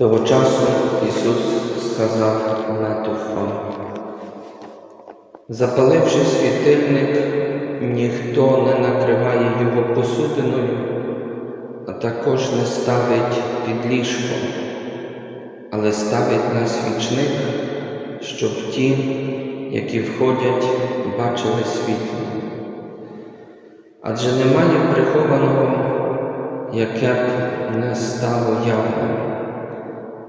Того часу Ісус сказав натовпам, запаливши світильник, ніхто не накриває його посудиною, а також не ставить під ліжко, але ставить на свічник, щоб ті, які входять, бачили світло. Адже немає прихованого, яке б не стало явним,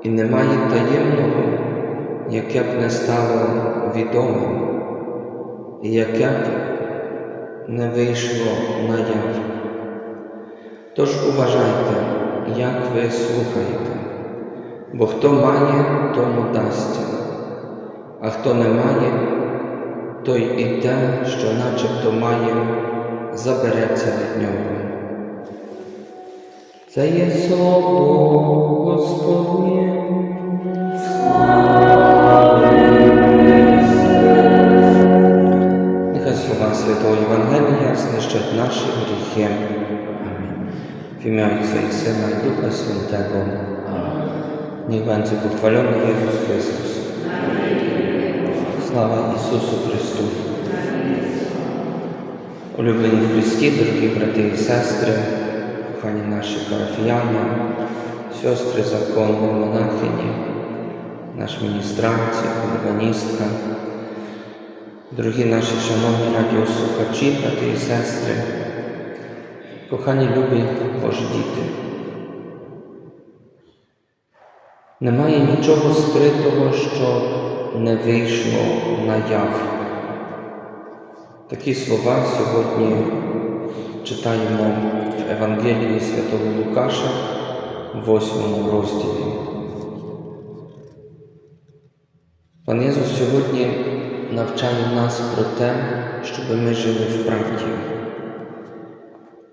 і немає таємного, яке б не стало відомим, і яке б не вийшло наяв. Тож уважайте, як ви слухаєте, бо хто має, тому дасться, а хто не має, той і те, що начебто має, забереться від нього. Це є слово Господнє. Нехай слова Святого Євангелія знищать наші гріхи. Амінь. W imię Ojca i Syna i Ducha Świętego. Niech będzie pochwalony Jezus Chrystus. Слава Ісусу Христу! Улюблені в Христі, дорогі брати і сестри, кохані наші парафіяни, сестри законні, монахині, наш міністранці, органістка, дорогі наші шановні радіослухачі, брати і сестри, кохані любі Божі діти. Немає нічого скритого, що не вийшло наяв. Такі слова сьогодні читаємо в Евангелії Святого Лукаша, в 8 розділі. Пан Єсус сьогодні навчає нас про те, щоб ми жили в правді.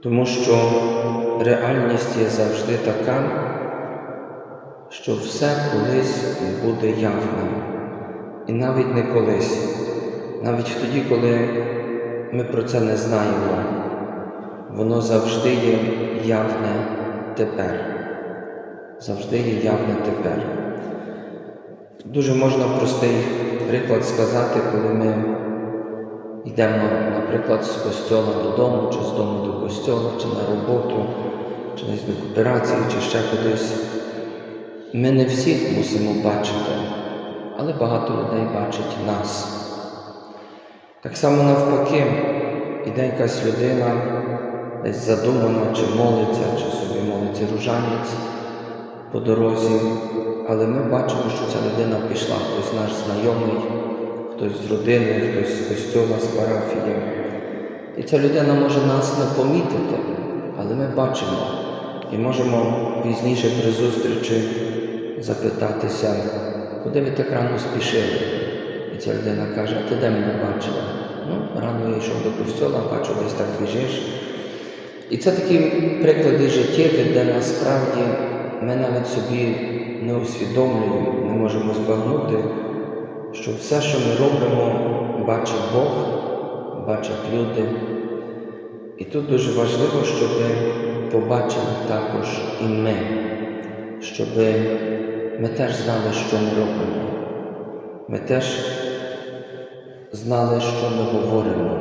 Тому що реальність є завжди така, що все колись буде явним. І навіть не колись, навіть тоді, коли ми про це не знаємо, воно завжди є явне тепер. Завжди є явне тепер. Дуже можна простий приклад сказати, коли ми йдемо, наприклад, з костьола додому, чи з дому до костьола, чи на роботу, чи десь до кооперації, чи ще кудись. Ми не всіх мусимо бачити, але багато людей бачить нас. Так само навпаки, іде якась людина, десь задумана, чи молиться, чи собі молиться ружанець по дорозі, але ми бачимо, що ця людина пішла, хтось наш знайомий, хтось з родини, хтось з костьола, з парафії. І ця людина може нас не помітити, але ми бачимо і можемо пізніше при зустрічі запитатися, куди ви так рано спішили? І ця людина каже, а ти де мене бачила? Ну, рано я йшов до костьола, бачу, десь так біжиш. І це такі приклади життєві, де насправді ми навіть собі не усвідомлюємо, не можемо збагнути, що все, що ми робимо, бачить Бог, бачать люди. І тут дуже важливо, щоб побачили також і ми, щоб ми теж знали, що ми робимо. Ми теж знали, що ми говоримо.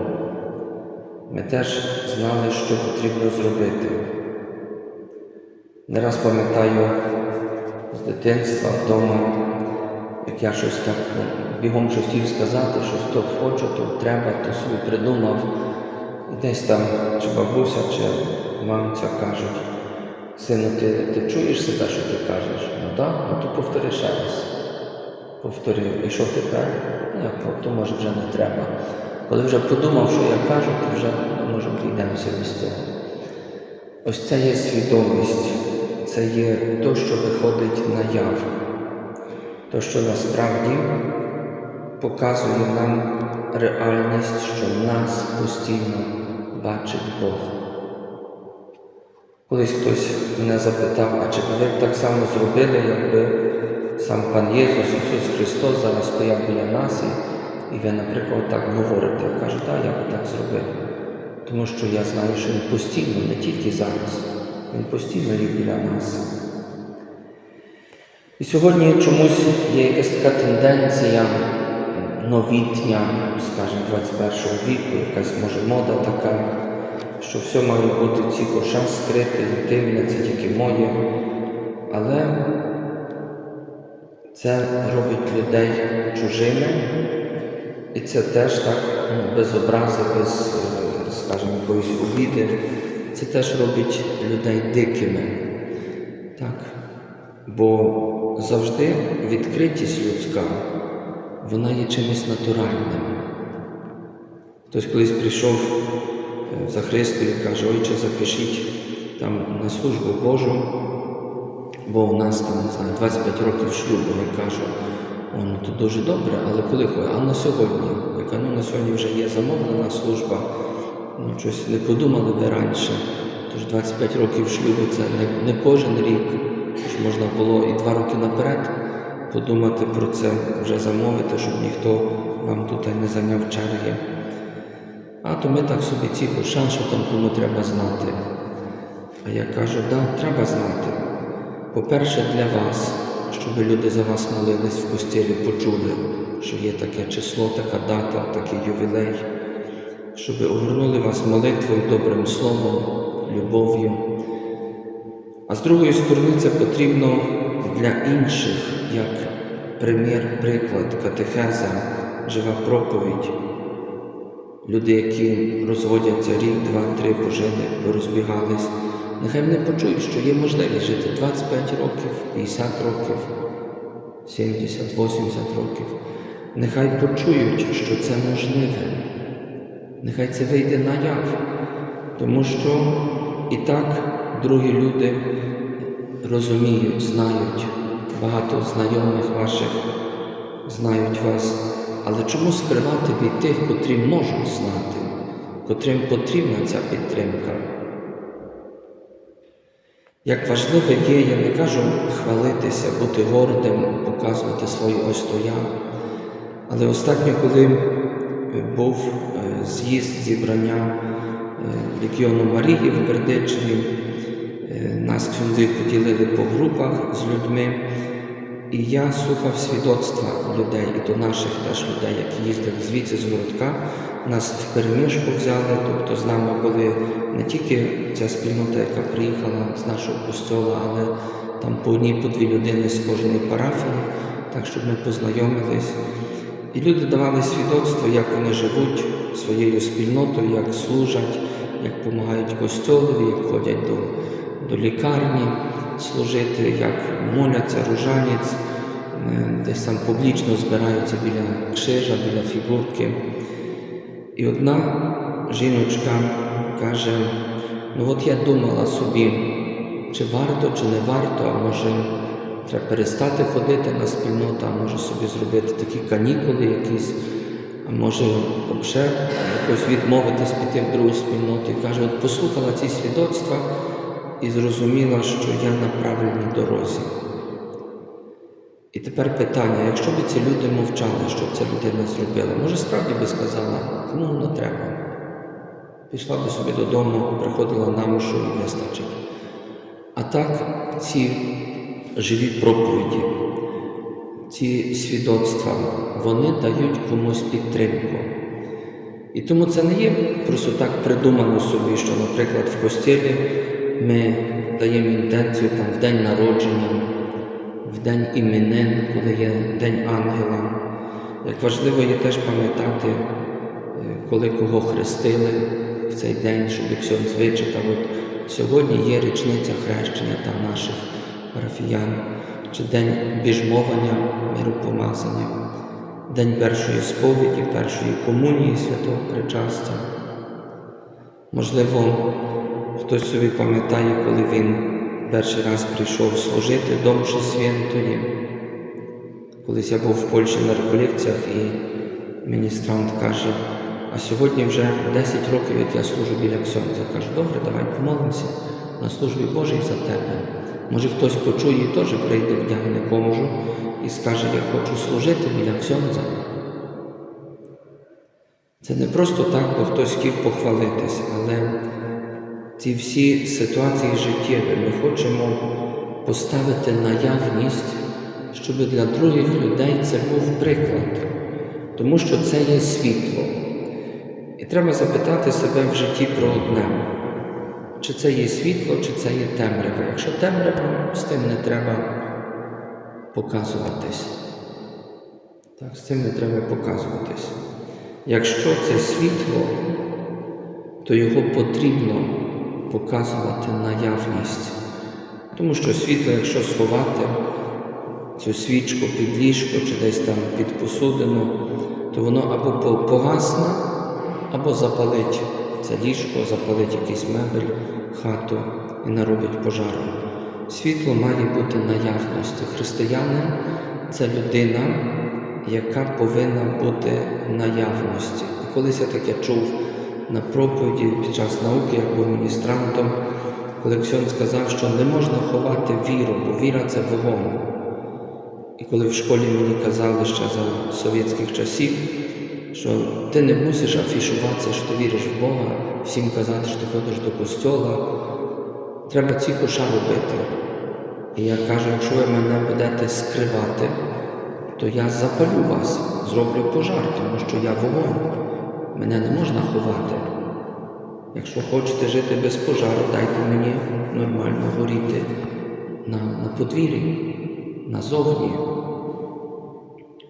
Ми теж знали, що потрібно зробити. Не раз пам'ятаю з дитинства вдома, як я щось так бігом щось сказати, що то хочу, то треба, то собі придумав. Десь там чи бабуся, чи мамця кажуть, сину, ти, ти чуєш себе, що ти кажеш? Ну так, ну то повтори ще раз. Повторив, і що тепер? Ну, то може вже не треба. Коли вже подумав, що я кажу, то вже може прийдемося без цього. Ось це є свідомість, це є то, що виходить наяв, то, що насправді показує нам реальність, що нас постійно бачить Бог. Колись хтось мене запитав, а чи б ви так само зробили, якби сам пан Єсус, Ісус Христос зараз стояв біля нас і ви, наприклад, так говорите. Я кажу, так, я би так зробив. Тому що я знаю, що Він постійно, не тільки зараз, Він постійно є біля нас. І сьогодні чомусь є якась така тенденція новітня, скажімо, 21 віку, якась може мода така, що все має бути ці коша скрите, інтимне, це тільки моє. Але це робить людей чужими, і це теж так ну, без образи, без, е, скажімо, якоїсь обіди. Це теж робить людей дикими. Так. Бо завжди відкритість людська, вона є чимось натуральним. Хтось колись прийшов е, за Христою і каже, Отче, запишіть там на службу Божу, бо в нас там, не знаю, 25 років шлюбу. Я кажу, о, ну то дуже добре, але коли ходить? А на сьогодні? Я кажу, ну на сьогодні вже є замовлена служба, ну щось не подумали ви раніше. Тож 25 років шлюбу це не, не кожен рік. Тож можна було і два роки наперед подумати про це, вже замовити, щоб ніхто вам тут не зайняв черги. А то ми так собі ці що там кому треба знати. А я кажу, да, треба знати. По-перше, для вас, щоб люди за вас молились в постілі, почули, що є таке число, така дата, такий ювілей, щоб огорнули вас молитвою, добрим словом, любов'ю. А з другої сторони, це потрібно для інших, як примір, приклад, катехеза, жива проповідь. Люди, які розводяться рік, два, три, пожили, порозбігались, нехай вони почують, що є можливість жити 25 років, 50 років, 70, 80 років. Нехай почують, що це можливе. Нехай це вийде наяв, тому що і так другі люди розуміють, знають, багато знайомих ваших знають вас. Але чому скривати від тих, котрі можуть знати, котрим потрібна ця підтримка? Як важливо є, я не кажу хвалитися, бути гордим, показувати свої ось то я. Але останньо, коли був е, з'їзд зібрання е, Легіону Марії в Бердичеві, е, нас ксюнди поділили по групах з людьми. І я слухав свідоцтва людей, і до наших теж людей, які їздили звідси з городка, нас в переміжку взяли, тобто з нами були не тільки ця спільнота, яка приїхала з нашого костьола, але там по одній, по дві людини з кожної парафії, так щоб ми познайомились. І люди давали свідоцтво, як вони живуть своєю спільнотою, як служать, як допомагають костьолові, як ходять до, до лікарні служити, як моляться, ружанець, десь там публічно збираються біля крижа, біля фігурки. І одна жіночка каже: ну от я думала собі, чи варто, чи не варто, а може треба перестати ходити на спільноту, а може собі зробити такі канікули якісь, а може взагалі якось відмовитись піти в другу спільноту. І каже, от послухала ці свідоцтва і зрозуміла, що я на правильній дорозі. І тепер питання, якщо б ці люди мовчали, що б ця людина зробила, може справді би сказала, ну не треба. Пішла би собі додому, приходила на мушу і вистачить. А так ці живі проповіді, ці свідоцтва, вони дають комусь підтримку. І тому це не є просто так придумано собі, що, наприклад, в постілі ми даємо інтенцію там в день народження, в день іменин, коли є День Ангела. Як важливо є теж пам'ятати, е, коли кого хрестили в цей день, щоб як сьогодні вичитав. От сьогодні є річниця хрещення там наших парафіян, чи день біжмовання, миропомазання, день першої сповіді, першої комунії святого причастя. Можливо, хтось собі пам'ятає, коли він перший раз прийшов служити до Мши Святої. Колись я був в Польщі на реколекціях і міністрант каже, а сьогодні вже 10 років, як я служу біля Ксьонця. Кажу, добре, давай помолимося. на службі Божій за тебе. Може хтось почує і теж прийде вдягне кожу і скаже, я хочу служити біля Ксьонза. Це не просто так, бо хтось хотів похвалитись, але ці всі ситуації життєві ми хочемо поставити наявність, щоб для других людей це був приклад, тому що це є світло. І треба запитати себе в житті про одне, чи це є світло, чи це є темрява. Якщо темрява, з тим не треба показуватись. Так, з цим не треба показуватись. Якщо це світло, то його потрібно показувати наявність. Тому що світло, якщо сховати цю свічку під ліжко чи десь там під посудину, то воно або погасне, або запалить це ліжко, запалить якийсь мебель, хату і наробить пожару. Світло має бути наявністю. Християнин це людина, яка повинна бути наявності. І колись я таке чув на проповіді під час науки, як був міністрантом, коли Ксьон сказав, що не можна ховати віру, бо віра це вогонь. І коли в школі мені казали ще за совєтських часів, що ти не мусиш афішуватися, що ти віриш в Бога, всім казати, що ти ходиш до костьола, треба тихо ша робити. І я кажу, якщо ви мене будете скривати, то я запалю вас, зроблю пожар, тому що я вогонь. Мене не можна ховати. Якщо хочете жити без пожару, дайте мені нормально горіти на, на подвір'ї, назовні.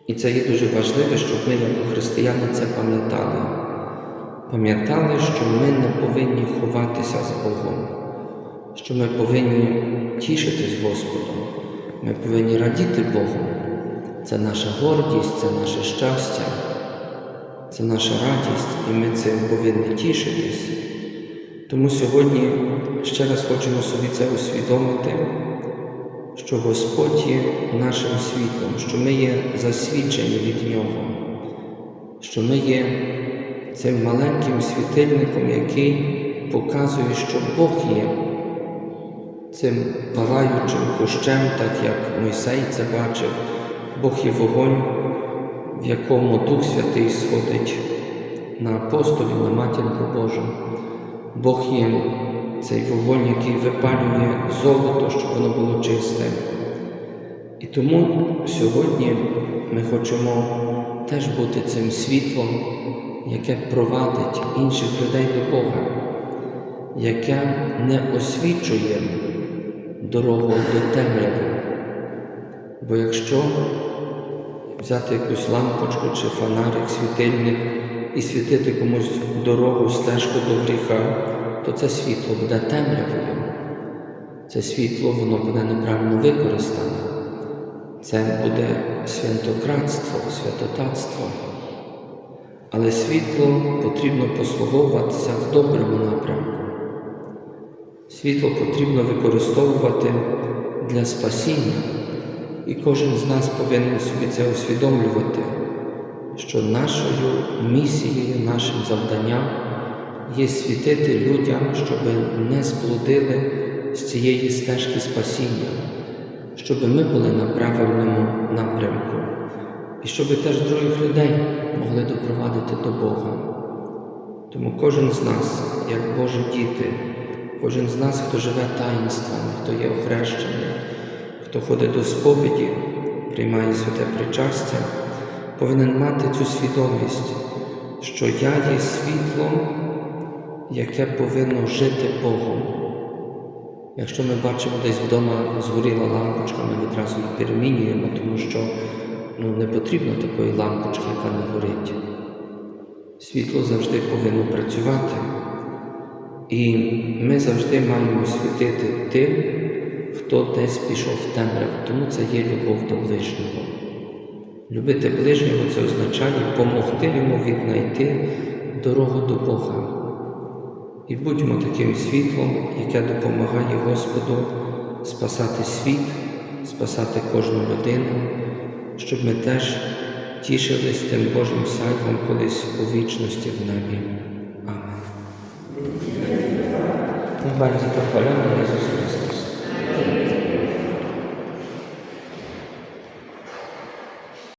І це є дуже важливо, щоб ми, як християни, це пам'ятали. Пам'ятали, що ми не повинні ховатися з Богом, що ми повинні тішитись Господом, ми повинні радіти Богу. Це наша гордість, це наше щастя, це наша радість, і ми цим повинні тішитись. Тому сьогодні ще раз хочемо собі це усвідомити, що Господь є нашим світлом, що ми є засвідчені від Нього, що ми є цим маленьким світильником, який показує, що Бог є цим палаючим кущем, так як Мойсей це бачив, Бог є вогонь, в якому Дух Святий сходить на апостолів, на матінку Божу. Бог є цей вогонь, який випалює золото, щоб воно було чисте. І тому сьогодні ми хочемо теж бути цим світлом, яке провадить інших людей до Бога, яке не освічує дорогу до темряви. Бо якщо взяти якусь лампочку чи фонарик, світильник і світити комусь дорогу, стежку до гріха, то це світло буде темрявою. Це світло воно буде неправильно використане. Це буде святократство, святотатство. Але світло потрібно послуговуватися в доброму напрямку. Світло потрібно використовувати для спасіння. І кожен з нас повинен собі це усвідомлювати, що нашою місією, нашим завданням є світити людям, щоб не сплудили з цієї стежки спасіння, щоб ми були на правильному напрямку і щоб теж других людей могли допровадити до Бога. Тому кожен з нас, як Божі діти, кожен з нас, хто живе таїнствами, хто є охрещений, хто ходить до сповіді, приймає святе причастя, повинен мати цю свідомість, що я є світлом, яке повинно жити Богом. Якщо ми бачимо десь вдома згоріла лампочка, ми відразу перемінюємо, тому що ну, не потрібно такої лампочки, яка не горить. Світло завжди повинно працювати. І ми завжди маємо світити тим, хто десь пішов в темряву, тому це є любов до ближнього. Любити ближнього це означає допомогти йому віднайти дорогу до Бога. І будьмо таким світлом, яке допомагає Господу спасати світ, спасати кожну людину, щоб ми теж тішились тим Божим сяйвом колись у вічності в небі. Амен. Niech będzie pochwalony Jezus